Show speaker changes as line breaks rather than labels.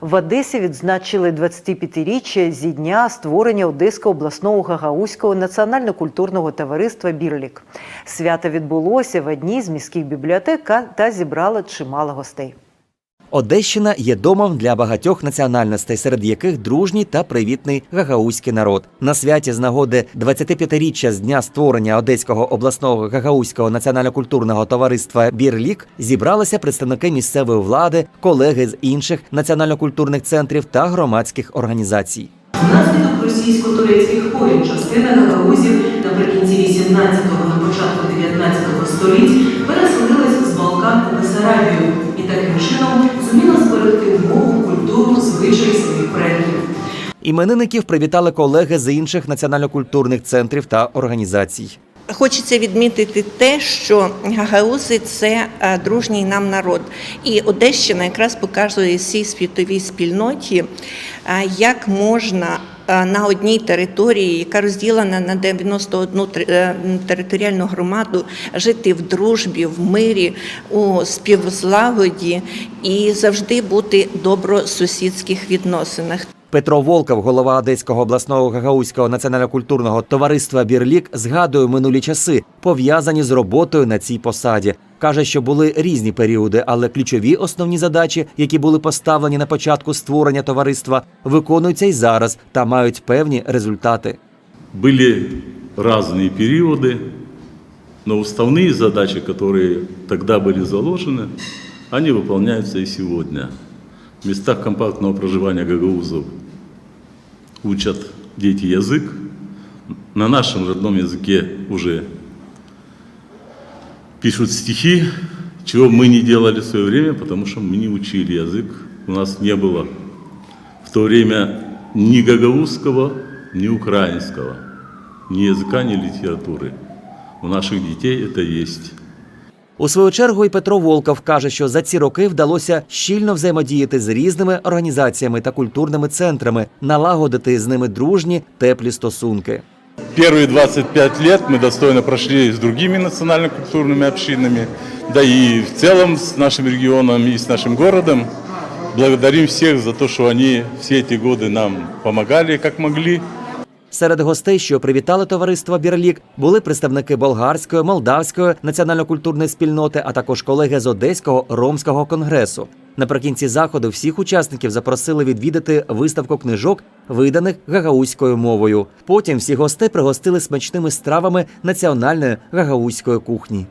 В Одесі відзначили 25-річчя зі дня створення Одеського обласного гагаузького національно-культурного товариства Бірлік. Свято відбулося в одній з міських бібліотек та зібрало чимало гостей.
Одещина є домом для багатьох національностей, серед яких дружній та привітний гагаузький народ. На святі з нагоди 25-річчя з дня створення Одеського обласного гагаузького національно-культурного товариства Бірлік зібралися представники місцевої влади, колеги з інших національно-культурних центрів та громадських організацій.
Внаслідок російсько-турецьких воєн частина гагаузів наприкінці 18-го на початку 19-го століть переселилась з Балкан у Бесарабію таким чином зуміла зберегти мову, культуру, звичаї своїх предків.
Іменинників привітали колеги з інших національно-культурних центрів та організацій.
Хочеться відмітити те, що гагаузи це е, дружній нам народ, і Одещина якраз показує всій світовій спільноті, е, як можна на одній території, яка розділена на 91 тер- е, територіальну громаду, жити в дружбі, в мирі, у співзлагоді і завжди бути добросусідських відносинах.
Петро Волков, голова Одеського обласного гагаузького національно-культурного товариства Бірлік, згадує минулі часи, пов'язані з роботою на цій посаді. Каже, що були різні періоди, але ключові основні задачі, які були поставлені на початку створення товариства, виконуються й зараз та мають певні результати.
Были разные периоды, но уставные задачи, которые тогда были заложены, они выполняются и сегодня. В местах компактного проживания гагаузов учат дети язык. На нашем родном языке уже пишут стихи, чего мы не делали в свое время, потому что мы не учили язык. У нас не было в то время ни гагаузского, ни украинского, ни языка, ни литературы. У наших детей это есть.
У свою чергу і Петро Волков каже, що за ці роки вдалося щільно взаємодіяти з різними організаціями та культурними центрами, налагодити з ними дружні теплі стосунки.
Первые 25 лет мы достойно прошли с другими национально-культурными общинами, да и в целом с нашим регионом и с нашим городом. Благодарим всех за то, что они все эти годы нам помогали, как могли.
Серед гостей, що привітали товариство Бірлік, були представники болгарської, молдавської національно-культурної спільноти, а також колеги з Одеського ромського конгресу. Наприкінці заходу всіх учасників запросили відвідати виставку книжок, виданих гагаузькою мовою. Потім всі гостей пригостили смачними стравами національної гагаузької кухні.